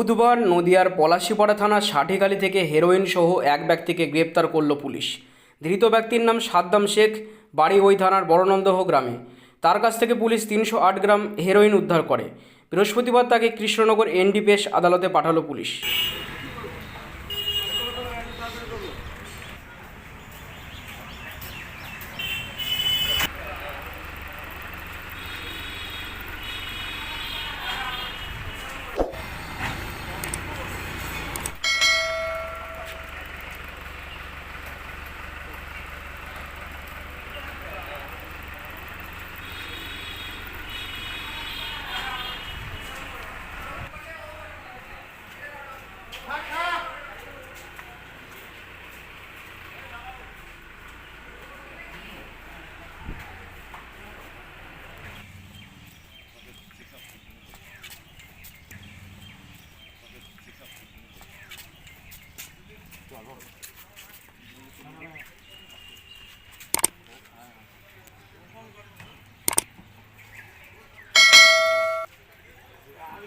বুধবার নদিয়ার পলাশীপাড়া থানার ষাঠিখালি থেকে হেরোইন সহ এক ব্যক্তিকে গ্রেপ্তার করল পুলিশ। ধৃত ব্যক্তির নাম সাদ্দাম শেখ, বাড়ি ওই থানার বড়নন্দহ গ্রামে। তার কাছ থেকে পুলিশ তিনশো আট গ্রাম হেরোইন উদ্ধার করে। বৃহস্পতিবার তাকে কৃষ্ণনগর এনডিপিএস আদালতে পাঠালো পুলিশ।